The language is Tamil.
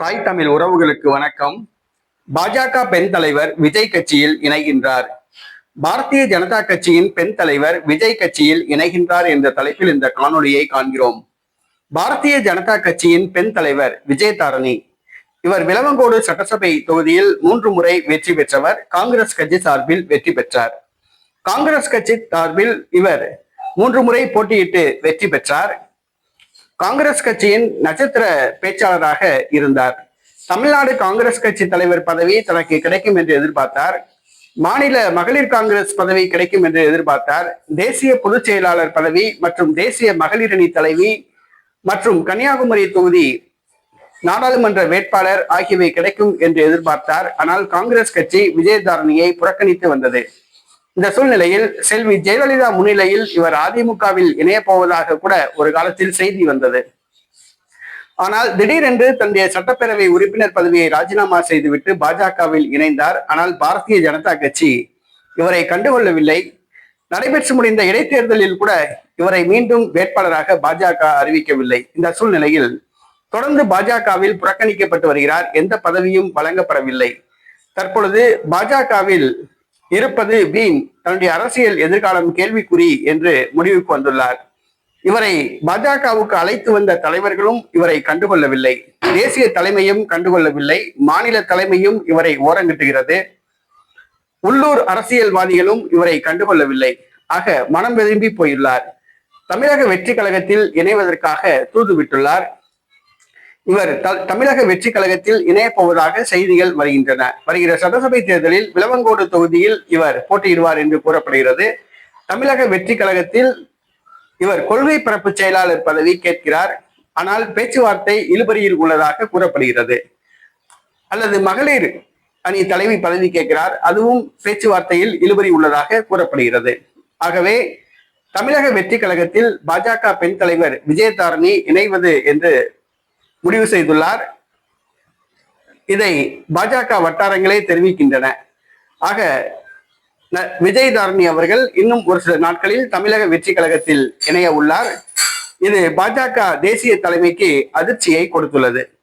தாய் தமிழ் உறவுகளுக்கு வணக்கம். பாஜக பெண் தலைவர் விஜய் கட்சியில் இணைகின்றார். பாரதிய ஜனதா கட்சியின் பெண் தலைவர் விஜய் கட்சியில் இணைகின்றார் என்ற தலைப்பில் இந்த காணொலியை காண்கிறோம். பாரதிய ஜனதா கட்சியின் பெண் தலைவர் விஜய் தாரணி இவர் விலவங்கோடு சட்டசபை தொகுதியில் மூன்று முறை வெற்றி பெற்றவர். காங்கிரஸ் கட்சி சார்பில் வெற்றி பெற்றார். காங்கிரஸ் கட்சி சார்பில் இவர் மூன்று முறை போட்டியிட்டு வெற்றி பெற்றார். காங்கிரஸ் கட்சியின் நட்சத்திர பேச்சாளராக இருந்தார். தமிழ்நாடு காங்கிரஸ் கட்சி தலைவர் பதவி தனக்கு கிடைக்கும் என்று எதிர்பார்த்தார். மாநில மகளிர் காங்கிரஸ் பதவி கிடைக்கும் என்று எதிர்பார்த்தார். தேசிய பொதுச் செயலாளர் பதவி மற்றும் தேசிய மகளிர் அணி தலைவி மற்றும் கன்னியாகுமரி தொகுதி நாடாளுமன்ற வேட்பாளர் ஆகியவை கிடைக்கும் என்று எதிர்பார்த்தார். ஆனால் காங்கிரஸ் கட்சி விஜயதாரணியை புறக்கணித்து வந்தது. இந்த சூழ்நிலையில் செல்வி ஜெயலலிதா முன்னிலையில் இவர் அதிமுகவில் இணைய போவதாக கூட ஒரு காலத்தில் செய்தி வந்தது. ஆனால் திடீரென்று தன்னுடைய சட்டப்பேரவை உறுப்பினர் பதவியை ராஜினாமா செய்துவிட்டு பாஜகவில் இணைந்தார். ஆனால் பாரதிய ஜனதா கட்சி இவரை கண்டுகொள்ளவில்லை. நடைபெற்று முடிந்த இடைத்தேர்தலில் கூட இவரை மீண்டும் வேட்பாளராக பாஜக அறிவிக்கவில்லை. இந்த சூழ்நிலையில் தொடர்ந்து பாஜகவில் புறக்கணிக்கப்பட்டு வருகிறார். எந்த பதவியும் வழங்கப்படவில்லை. தற்பொழுது பாஜகவில் இருப்பது வீண். தன்னுடைய அரசியல் எதிர்காலம் கேள்விக்குறி என்று முடிவுக்கு வந்துள்ளார். இவரை பாஜகவுக்கு அழைத்து வந்த தலைவர்களும் இவரை கண்டுகொள்ளவில்லை. தேசிய தலைமையும் கண்டுகொள்ளவில்லை. மாநில தலைமையும் இவரை ஓரங்கட்டுகிறது. உள்ளூர் அரசியல்வாதிகளும் இவரை கண்டுகொள்ளவில்லை. ஆக மனம் விரும்பி போயுள்ளார். தமிழக வெற்றி கழகத்தில் இணைவதற்காக தூது விட்டுள்ளார் இவர் த- தமிழக வெற்றி கழகத்தில் இணையப்போவதாக செய்திகள் வருகின்றன. வருகிற சட்டசபை தேர்தலில் விளவங்கோடு தொகுதியில் இவர் போட்டியிடுவார் என்று கூறப்படுகிறது. தமிழக வெற்றி கழகத்தில் இவர் கொள்கை பரப்பு செயலாளர் பதவி கேட்கிறார். ஆனால் பேச்சுவார்த்தை இழுபறியில் உள்ளதாக கூறப்படுகிறது. அல்லது மகளிர் அணி தலைவி பதவி கேட்கிறார். அதுவும் பேச்சுவார்த்தையில் இழுபறி உள்ளதாக கூறப்படுகிறது. ஆகவே தமிழக வெற்றி கழகத்தில் பாஜக பெண் தலைவர் விஜயதாரணி இணைவது என்று முடிவு செய்துள்ளார். இதை பாஜக வட்டாரங்களே தெரிவிக்கின்றன. ஆக ந- விஜய் தாரணி அவர்கள் இன்னும் ஒரு சில நாட்களில் தமிழக வெற்றி கழகத்தில் இணைய உள்ளார். இது பாஜக தேசிய தலைமைக்கு அதிர்ச்சியை கொடுத்துள்ளது.